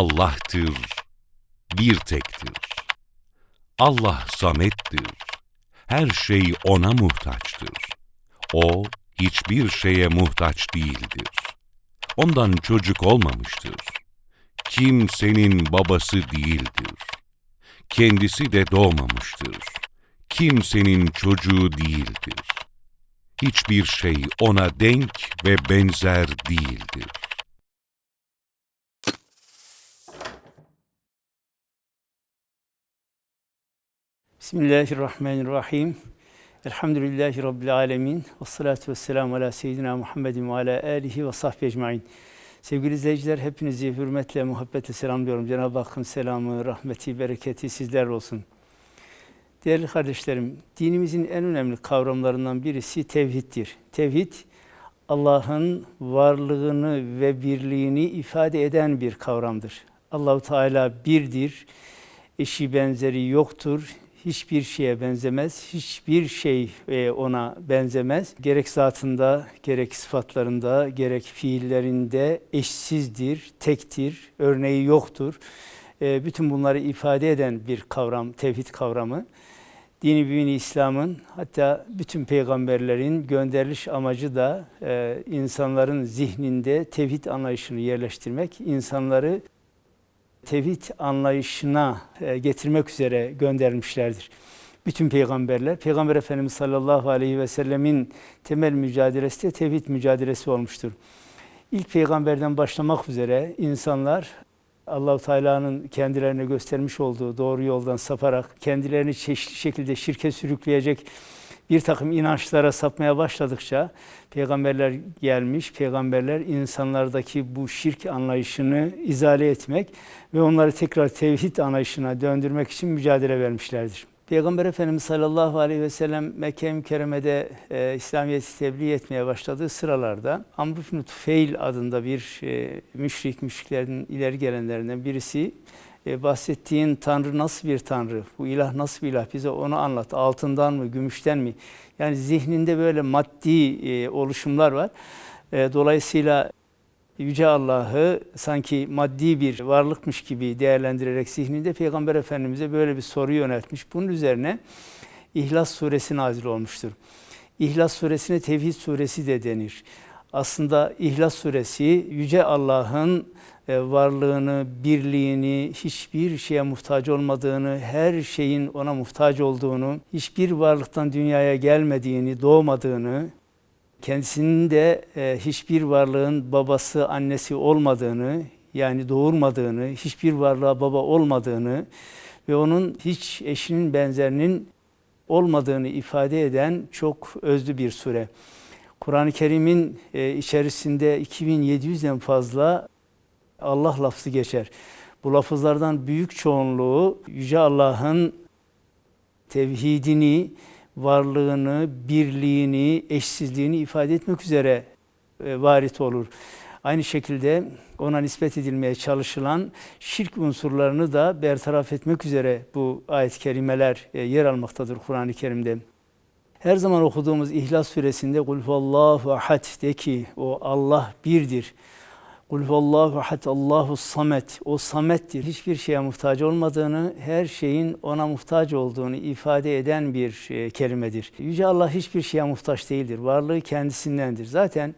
Allah'tır, bir tektir. Allah samettir. Her şey O'na muhtaçtır. O, hiçbir şeye muhtaç değildir. Ondan çocuk olmamıştır. Kimsenin babası değildir. Kendisi de doğmamıştır. Kimsenin çocuğu değildir. Hiçbir şey ona denk ve benzer değildir. Bismillahirrahmanirrahim. Elhamdülillahi Rabbil alemin. Ve salatu ve selamu ala seyyidina Muhammedin ve ala alihi ve sahbihi ecmain. Sevgili izleyiciler, hepinizi hürmetle, muhabbetle selamlıyorum. Cenab-ı Hakk'ın selamı, rahmeti, bereketi sizlerle olsun. Değerli kardeşlerim, dinimizin en önemli kavramlarından birisi tevhiddir. Tevhid, Allah'ın varlığını ve birliğini ifade eden bir kavramdır. Allahu Teala birdir, eşi benzeri yoktur, hiçbir şeye benzemez, hiçbir şey e, ona benzemez. Gerek zatında, gerek sıfatlarında, gerek fiillerinde eşsizdir, tektir, örneği yoktur. E, bütün bunları ifade eden bir kavram, tevhid kavramı. Dini büyüğünü İslam'ın hatta bütün peygamberlerin gönderiliş amacı da e, insanların zihninde tevhid anlayışını yerleştirmek, insanları tevhid anlayışına e, getirmek üzere göndermişlerdir. Bütün peygamberler, Peygamber Efendimiz sallallahu aleyhi ve sellemin temel mücadelesi de tevhid mücadelesi olmuştur. İlk peygamberden başlamak üzere insanlar Allahu Teala'nın kendilerine göstermiş olduğu doğru yoldan saparak kendilerini çeşitli şekilde şirke sürükleyecek bir takım inançlara sapmaya başladıkça peygamberler gelmiş, peygamberler insanlardaki bu şirk anlayışını izale etmek ve onları tekrar tevhid anlayışına döndürmek için mücadele vermişlerdir. Peygamber Efendimiz sallallahu aleyhi ve sellem Mekke mükerremede e, İslamiyet'i tebliğ etmeye başladığı sıralarda Amr ibn Tufeil adında bir e, müşrik, müşriklerin ileri gelenlerinden birisi e, bahsettiğin Tanrı nasıl bir Tanrı, bu ilah nasıl bir ilah bize onu anlat. Altından mı, gümüşten mi? Yani zihninde böyle maddi e, oluşumlar var. E, dolayısıyla Yüce Allah'ı sanki maddi bir varlıkmış gibi değerlendirerek zihninde Peygamber Efendimiz'e böyle bir soru yöneltmiş. Bunun üzerine İhlas suresi nazil olmuştur. İhlas suresine Tevhid suresi de denir. Aslında İhlas suresi Yüce Allah'ın varlığını, birliğini, hiçbir şeye muhtaç olmadığını, her şeyin ona muhtaç olduğunu, hiçbir varlıktan dünyaya gelmediğini, doğmadığını, kendisinin de e, hiçbir varlığın babası, annesi olmadığını, yani doğurmadığını, hiçbir varlığa baba olmadığını ve onun hiç eşinin benzerinin olmadığını ifade eden çok özlü bir sure. Kur'an-ı Kerim'in e, içerisinde 2700'den fazla Allah lafzı geçer. Bu lafızlardan büyük çoğunluğu Yüce Allah'ın tevhidini, varlığını, birliğini, eşsizliğini ifade etmek üzere e, varit olur. Aynı şekilde ona nispet edilmeye çalışılan şirk unsurlarını da bertaraf etmek üzere bu ayet-i kerimeler e, yer almaktadır Kur'an-ı Kerim'de. Her zaman okuduğumuz İhlas suresinde kul huvallahu ahad de ki o Allah birdir. Kul huvallahu ahad Allahu samet. O samettir. Hiçbir şeye muhtaç olmadığını, her şeyin ona muhtaç olduğunu ifade eden bir e, kelimedir. Yüce Allah hiçbir şeye muhtaç değildir. Varlığı kendisindendir. Zaten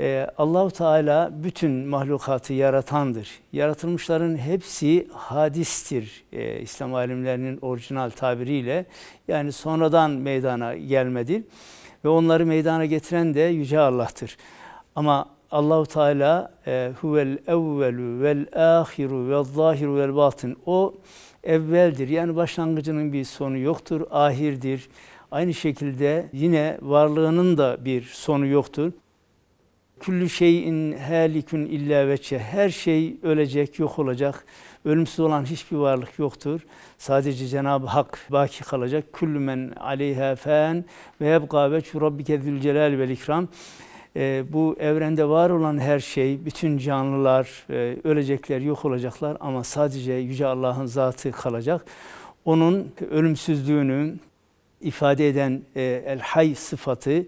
e, Allahu Teala bütün mahlukatı yaratandır. Yaratılmışların hepsi hadistir. E, İslam alimlerinin orijinal tabiriyle yani sonradan meydana gelmedir ve onları meydana getiren de yüce Allah'tır. Ama Allahu Teala e, huvel evvelu vel ahiru vel zahiru vel batın. O evveldir. Yani başlangıcının bir sonu yoktur. Ahirdir. Aynı şekilde yine varlığının da bir sonu yoktur. Kullu şeyin halikun illa veçe. Her şey ölecek, yok olacak. Ölümsüz olan hiçbir varlık yoktur. Sadece Cenab-ı Hak baki kalacak. Kullu men aleyha fen ve yebqa veçhu rabbike zülcelal vel ikram e, bu evrende var olan her şey, bütün canlılar e, ölecekler, yok olacaklar ama sadece Yüce Allah'ın zatı kalacak. Onun ölümsüzlüğünü ifade eden e, el hay sıfatı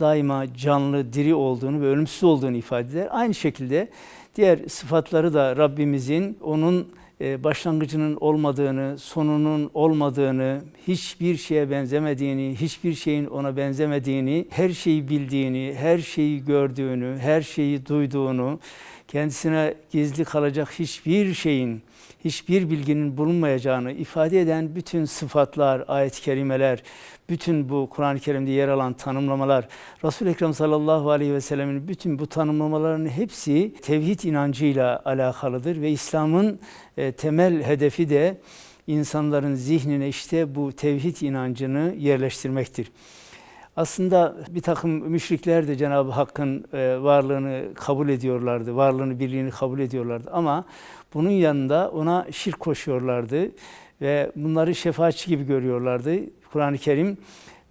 daima canlı, diri olduğunu ve ölümsüz olduğunu ifade eder. Aynı şekilde diğer sıfatları da Rabbimizin onun e, başlangıcının olmadığını, sonunun olmadığını, hiçbir şeye benzemediğini, hiçbir şeyin ona benzemediğini, her şeyi bildiğini, her şeyi gördüğünü, her şeyi duyduğunu, kendisine gizli kalacak hiçbir şeyin, hiçbir bilginin bulunmayacağını ifade eden bütün sıfatlar, ayet-i kerimeler, bütün bu Kur'an-ı Kerim'de yer alan tanımlamalar, Resul-i Ekrem sallallahu aleyhi ve sellemin bütün bu tanımlamaların hepsi tevhid inancıyla alakalıdır ve İslam'ın e, temel hedefi de insanların zihnine işte bu tevhid inancını yerleştirmektir. Aslında bir takım müşrikler de Cenab-ı Hakk'ın e, varlığını kabul ediyorlardı, varlığını, birliğini kabul ediyorlardı ama bunun yanında ona şirk koşuyorlardı ve bunları şefaatçi gibi görüyorlardı. Kur'an-ı Kerim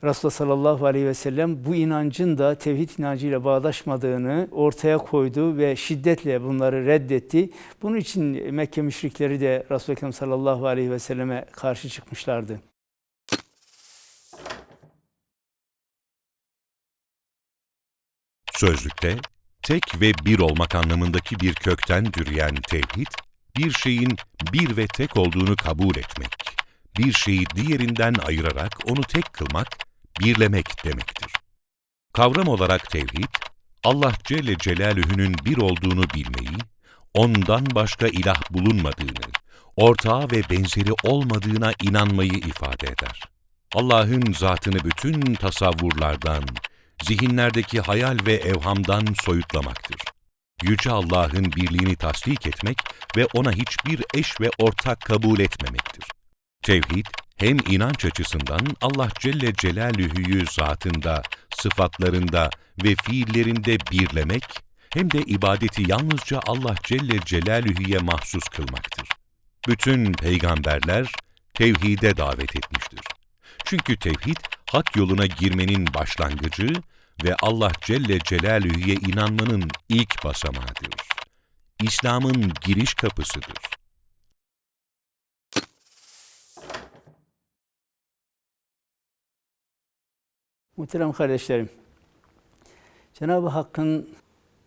Resulullah sallallahu aleyhi ve sellem bu inancın da tevhid inancıyla bağdaşmadığını ortaya koydu ve şiddetle bunları reddetti. Bunun için Mekke müşrikleri de Resulullah Ekrem sallallahu aleyhi ve selleme karşı çıkmışlardı. Sözlükte tek ve bir olmak anlamındaki bir kökten türeyen tevhid, bir şeyin bir ve tek olduğunu kabul etmek, bir şeyi diğerinden ayırarak onu tek kılmak, birlemek demektir. Kavram olarak tevhid, Allah Celle Celaluhu'nun bir olduğunu bilmeyi, ondan başka ilah bulunmadığını, ortağı ve benzeri olmadığına inanmayı ifade eder. Allah'ın zatını bütün tasavvurlardan, zihinlerdeki hayal ve evhamdan soyutlamaktır. Yüce Allah'ın birliğini tasdik etmek ve ona hiçbir eş ve ortak kabul etmemektir. Tevhid, hem inanç açısından Allah Celle Celaluhu'yu zatında, sıfatlarında ve fiillerinde birlemek, hem de ibadeti yalnızca Allah Celle Celaluhu'ya mahsus kılmaktır. Bütün peygamberler tevhide davet etmiştir. Çünkü tevhid, hak yoluna girmenin başlangıcı ve Allah Celle Celaluhu'ya inanmanın ilk basamağıdır. İslam'ın giriş kapısıdır. Muhterem kardeşlerim, Cenab-ı Hakk'ın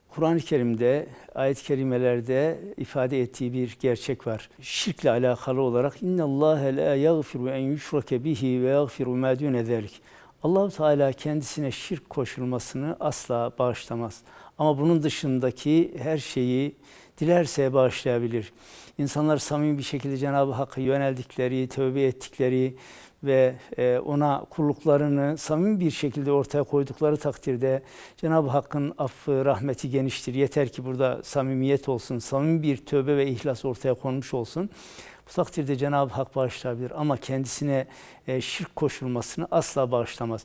Kur'an-ı Kerim'de, ayet-i kerimelerde ifade ettiği bir gerçek var. Şirkle alakalı olarak inna Allah la yaghfiru en yushrake bihi ve yaghfiru ma dune zalik. Allahu Teala kendisine şirk koşulmasını asla bağışlamaz. Ama bunun dışındaki her şeyi dilerse bağışlayabilir. İnsanlar samimi bir şekilde Cenab-ı Hakk'a yöneldikleri, tövbe ettikleri ve e, ona kulluklarını samimi bir şekilde ortaya koydukları takdirde Cenab-ı Hakk'ın affı, rahmeti geniştir. Yeter ki burada samimiyet olsun, samimi bir tövbe ve ihlas ortaya konmuş olsun. Bu takdirde Cenab-ı Hak bağışlayabilir ama kendisine e, şirk koşulmasını asla bağışlamaz.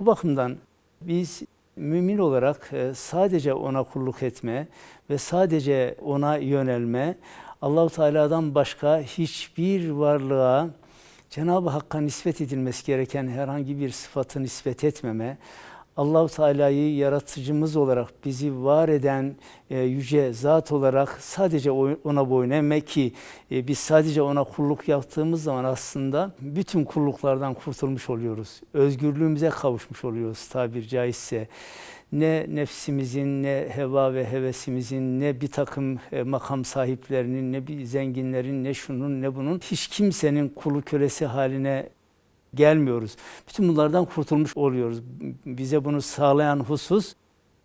Bu bakımdan biz mümin olarak e, sadece ona kulluk etme ve sadece ona yönelme, Allahu Teala'dan başka hiçbir varlığa Cenab-ı Hakk'a nispet edilmesi gereken herhangi bir sıfatı nispet etmeme, Allahu Teala'yı yaratıcımız olarak bizi var eden e, yüce zat olarak sadece ona boyun eğme ki e, biz sadece ona kulluk yaptığımız zaman aslında bütün kulluklardan kurtulmuş oluyoruz. Özgürlüğümüze kavuşmuş oluyoruz tabir caizse ne nefsimizin, ne heva ve hevesimizin, ne bir takım e, makam sahiplerinin, ne bir zenginlerin, ne şunun, ne bunun hiç kimsenin kulu kölesi haline gelmiyoruz. Bütün bunlardan kurtulmuş oluyoruz. Bize bunu sağlayan husus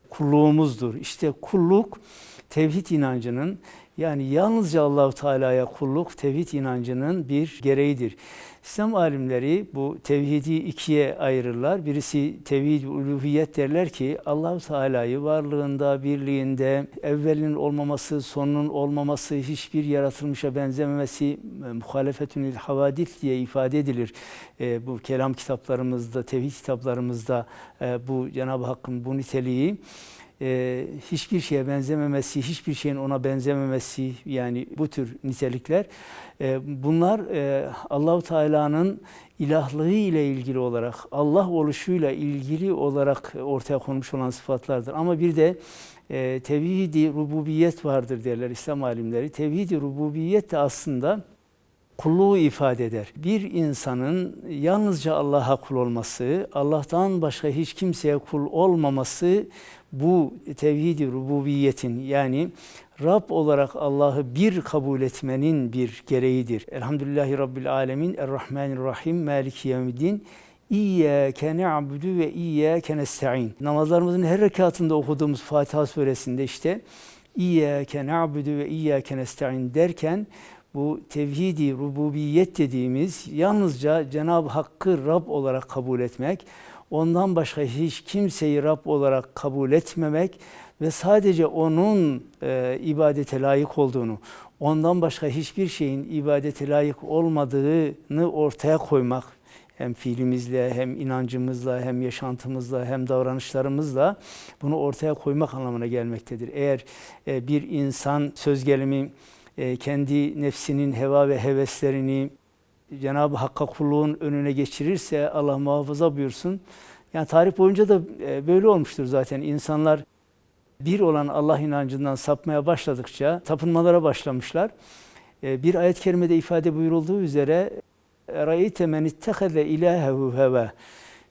kulluğumuzdur. İşte kulluk tevhid inancının yani yalnızca Allahu Teala'ya kulluk tevhid inancının bir gereğidir. İslam alimleri bu tevhidi ikiye ayırırlar. Birisi tevhid uluhiyet derler ki Allahu Teala'yı varlığında, birliğinde, evvelinin olmaması, sonunun olmaması, hiçbir yaratılmışa benzememesi e, muhalefetünül havadis diye ifade edilir. E, bu kelam kitaplarımızda, tevhid kitaplarımızda e, bu Cenab-ı Hakk'ın bu niteliği e, hiçbir şeye benzememesi, hiçbir şeyin ona benzememesi yani bu tür nitelikler e, bunlar e, Allahu Teala'nın ilahlığı ile ilgili olarak Allah oluşuyla ilgili olarak ortaya konmuş olan sıfatlardır. Ama bir de e, tevhidi rububiyet vardır derler İslam alimleri. Tevhidi rububiyet de aslında kulluğu ifade eder. Bir insanın yalnızca Allah'a kul olması, Allah'tan başka hiç kimseye kul olmaması bu tevhid-i rububiyetin yani Rab olarak Allah'ı bir kabul etmenin bir gereğidir. Elhamdülillahi Rabbil Alemin, Errahmanirrahim, Maliki Yevmiddin. İyyâke ne'abudu ve iyyâke nesta'in. Namazlarımızın her rekatında okuduğumuz Fatiha suresinde işte İyyâke na'budu ve iyyâke nesta'in derken bu tevhidi rububiyet dediğimiz yalnızca Cenab-ı Hakk'ı Rab olarak kabul etmek, ondan başka hiç kimseyi Rab olarak kabul etmemek ve sadece onun e, ibadete layık olduğunu, ondan başka hiçbir şeyin ibadete layık olmadığını ortaya koymak hem fiilimizle hem inancımızla hem yaşantımızla hem davranışlarımızla bunu ortaya koymak anlamına gelmektedir. Eğer e, bir insan söz gelimi kendi nefsinin heva ve heveslerini Cenab-ı Hakk'a kulluğun önüne geçirirse Allah muhafaza buyursun. Yani tarih boyunca da e, böyle olmuştur zaten. İnsanlar bir olan Allah inancından sapmaya başladıkça tapınmalara başlamışlar. E, bir ayet-i kerimede ifade buyurulduğu üzere Ra'eyte men itteheze ilahehu heva.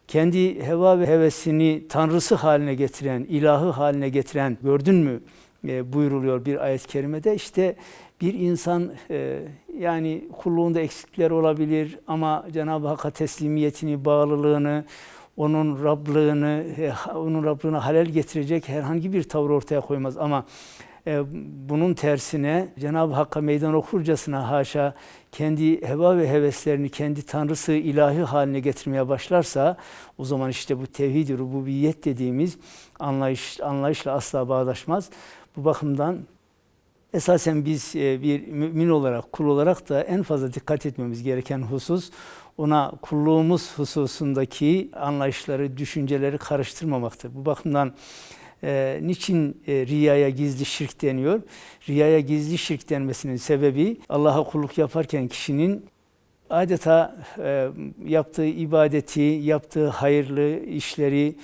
Kendi heva ve hevesini tanrısı haline getiren, ilahı haline getiren gördün mü e, buyuruluyor bir ayet-i kerimede. İşte bir insan e, yani kulluğunda eksikler olabilir ama Cenab-ı Hakk'a teslimiyetini, bağlılığını, onun Rablığını, e, onun Rablığına halel getirecek herhangi bir tavır ortaya koymaz. Ama e, bunun tersine Cenab-ı Hakk'a meydan okurcasına haşa kendi heva ve heveslerini kendi tanrısı ilahi haline getirmeye başlarsa o zaman işte bu tevhid-i rububiyet dediğimiz anlayış, anlayışla asla bağdaşmaz. Bu bakımdan esasen biz e, bir mümin olarak, kul olarak da en fazla dikkat etmemiz gereken husus ona kulluğumuz hususundaki anlayışları, düşünceleri karıştırmamaktır. Bu bakımdan e, niçin e, riyaya gizli şirk deniyor? Riyaya gizli şirk denmesinin sebebi Allah'a kulluk yaparken kişinin adeta yaptığı ibadeti, yaptığı hayırlı işleri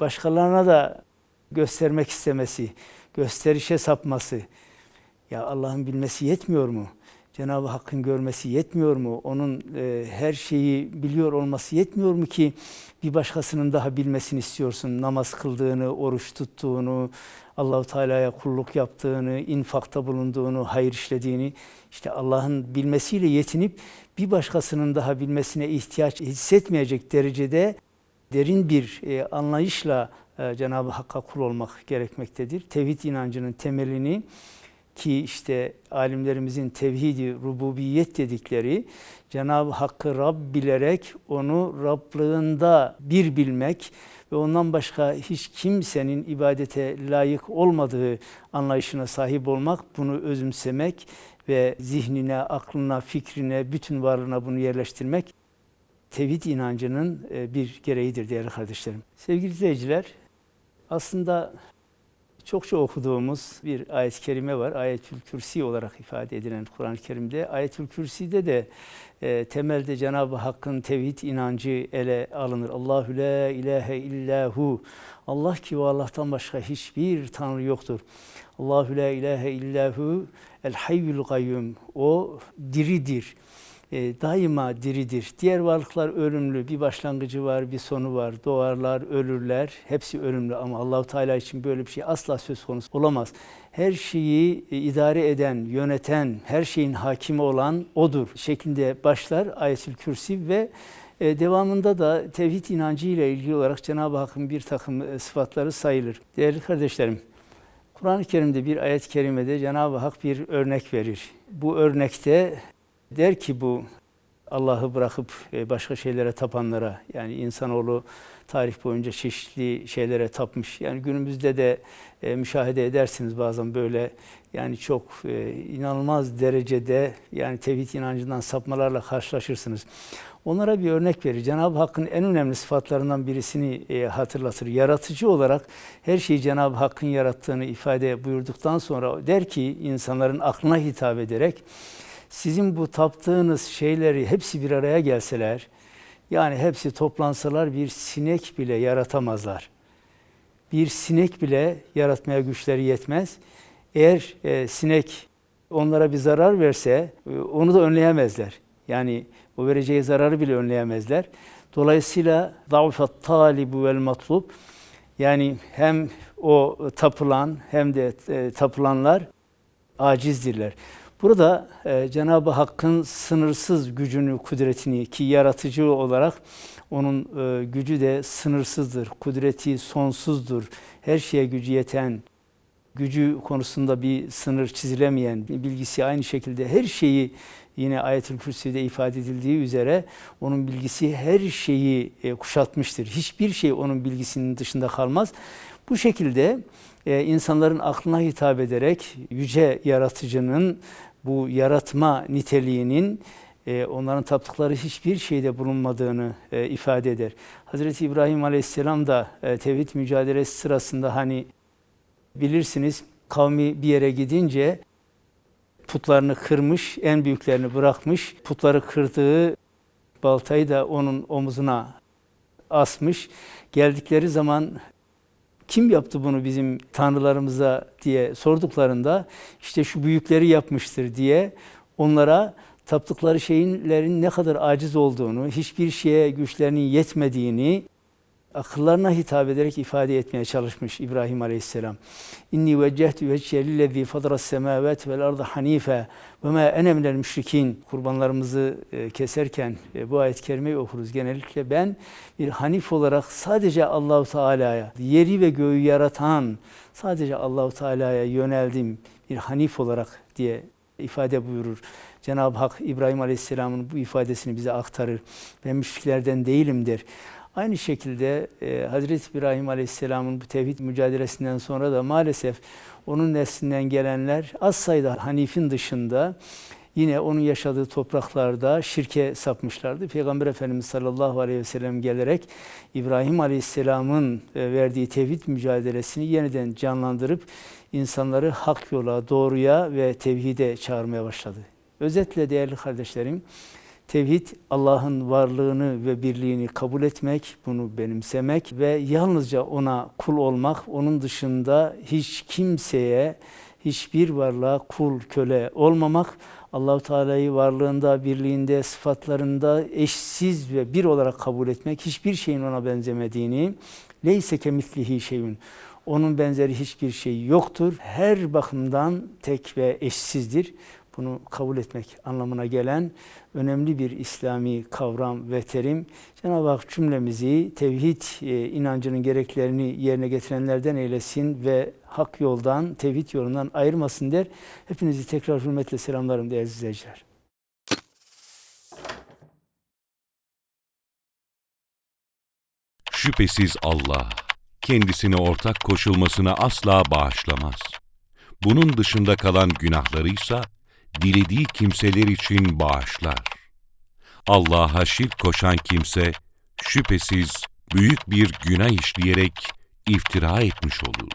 başkalarına da göstermek istemesi, gösterişe sapması. Ya Allah'ın bilmesi yetmiyor mu? Cenab-ı Hakk'ın görmesi yetmiyor mu? Onun e, her şeyi biliyor olması yetmiyor mu ki bir başkasının daha bilmesini istiyorsun? Namaz kıldığını, oruç tuttuğunu, Allahu Teala'ya kulluk yaptığını, infakta bulunduğunu, hayır işlediğini işte Allah'ın bilmesiyle yetinip bir başkasının daha bilmesine ihtiyaç hissetmeyecek derecede derin bir e, anlayışla e, Cenab-ı Hakk'a kul olmak gerekmektedir. Tevhid inancının temelini ki işte alimlerimizin tevhidi rububiyet dedikleri Cenab-ı Hakk'ı Rab bilerek onu Rablığında bir bilmek ve ondan başka hiç kimsenin ibadete layık olmadığı anlayışına sahip olmak, bunu özümsemek ve zihnine, aklına, fikrine, bütün varlığına bunu yerleştirmek tevhid inancının e, bir gereğidir değerli kardeşlerim. Sevgili izleyiciler, aslında çokça okuduğumuz bir ayet-i kerime var. Ayetül Kürsi olarak ifade edilen Kur'an-ı Kerim'de. Ayetül Kürsi'de de e, temelde Cenab-ı Hakk'ın tevhid inancı ele alınır. Allahu la ilahe illahu. Allah ki ve Allah'tan başka hiçbir tanrı yoktur. Allahu la ilahe illahu el hayyul kayyum. O diridir e, daima diridir. Diğer varlıklar ölümlü, bir başlangıcı var, bir sonu var. Doğarlar, ölürler, hepsi ölümlü ama Allahu Teala için böyle bir şey asla söz konusu olamaz. Her şeyi e, idare eden, yöneten, her şeyin hakimi olan odur şeklinde başlar Ayetül Kürsi ve e, devamında da tevhid inancı ile ilgili olarak Cenab-ı Hakk'ın bir takım e, sıfatları sayılır. Değerli kardeşlerim, Kur'an-ı Kerim'de bir ayet-i kerimede Cenab-ı Hak bir örnek verir. Bu örnekte Der ki bu Allah'ı bırakıp e, başka şeylere tapanlara yani insanoğlu tarih boyunca çeşitli şeylere tapmış. Yani günümüzde de e, müşahede edersiniz bazen böyle yani çok e, inanılmaz derecede yani tevhid inancından sapmalarla karşılaşırsınız. Onlara bir örnek verir. Cenab-ı Hakk'ın en önemli sıfatlarından birisini hatırlatır. Yaratıcı olarak her şeyi Cenab-ı Hakk'ın yarattığını ifade buyurduktan sonra der ki insanların aklına hitap ederek sizin bu taptığınız şeyleri hepsi bir araya gelseler, yani hepsi toplansalar bir sinek bile yaratamazlar. Bir sinek bile yaratmaya güçleri yetmez. Eğer e, sinek onlara bir zarar verse e, onu da önleyemezler. Yani o vereceği zararı bile önleyemezler. Dolayısıyla zavfat talibu vel matlub yani hem o tapılan hem de e, tapılanlar acizdirler. Burada e, Cenab-ı Hakk'ın sınırsız gücünü, kudretini ki yaratıcı olarak onun e, gücü de sınırsızdır, kudreti sonsuzdur. Her şeye gücü yeten, gücü konusunda bir sınır çizilemeyen, bilgisi aynı şekilde her şeyi yine Ayetül Kürsi'de ifade edildiği üzere onun bilgisi her şeyi e, kuşatmıştır. Hiçbir şey onun bilgisinin dışında kalmaz. Bu şekilde e, insanların aklına hitap ederek yüce yaratıcının bu yaratma niteliğinin e, onların taptıkları hiçbir şeyde bulunmadığını e, ifade eder. Hazreti İbrahim Aleyhisselam da e, tevhid mücadelesi sırasında hani bilirsiniz kavmi bir yere gidince putlarını kırmış, en büyüklerini bırakmış. Putları kırdığı baltayı da onun omuzuna asmış. Geldikleri zaman kim yaptı bunu bizim tanrılarımıza diye sorduklarında işte şu büyükleri yapmıştır diye onlara taptıkları şeylerin ne kadar aciz olduğunu, hiçbir şeye güçlerinin yetmediğini akıllarına hitap ederek ifade etmeye çalışmış İbrahim Aleyhisselam. İnni veccehtu vecciye lillezî fadras semâvâti vel ardı hanife ve mâ ene minel müşrikîn. Kurbanlarımızı e, keserken e, bu ayet-i kerimeyi okuruz. Genellikle ben bir hanif olarak sadece Allahu Teala'ya, yeri ve göğü yaratan sadece Allahu Teala'ya yöneldim bir hanif olarak diye ifade buyurur. Cenab-ı Hak İbrahim Aleyhisselam'ın bu ifadesini bize aktarır. Ben müşriklerden değilim der. Aynı şekilde e, Hazreti İbrahim Aleyhisselam'ın bu tevhid mücadelesinden sonra da maalesef onun neslinden gelenler az sayıda Hanif'in dışında yine onun yaşadığı topraklarda şirke sapmışlardı. Peygamber Efendimiz sallallahu aleyhi ve sellem gelerek İbrahim Aleyhisselam'ın e, verdiği tevhid mücadelesini yeniden canlandırıp insanları hak yola, doğruya ve tevhide çağırmaya başladı. Özetle değerli kardeşlerim, Tevhid Allah'ın varlığını ve birliğini kabul etmek, bunu benimsemek ve yalnızca ona kul olmak, onun dışında hiç kimseye, hiçbir varlığa kul, köle olmamak, Allahu Teala'yı varlığında, birliğinde, sıfatlarında eşsiz ve bir olarak kabul etmek, hiçbir şeyin ona benzemediğini, leyse kemislihi şeyün. Onun benzeri hiçbir şey yoktur. Her bakımdan tek ve eşsizdir bunu kabul etmek anlamına gelen önemli bir İslami kavram ve terim. Cenab-ı Hak cümlemizi tevhid e, inancının gereklerini yerine getirenlerden eylesin ve hak yoldan, tevhid yolundan ayırmasın der. Hepinizi tekrar hürmetle selamlarım değerli izleyiciler. Şüphesiz Allah, kendisine ortak koşulmasını asla bağışlamaz. Bunun dışında kalan günahlarıysa, dilediği kimseler için bağışlar. Allah'a şirk koşan kimse, şüphesiz büyük bir günah işleyerek iftira etmiş olur.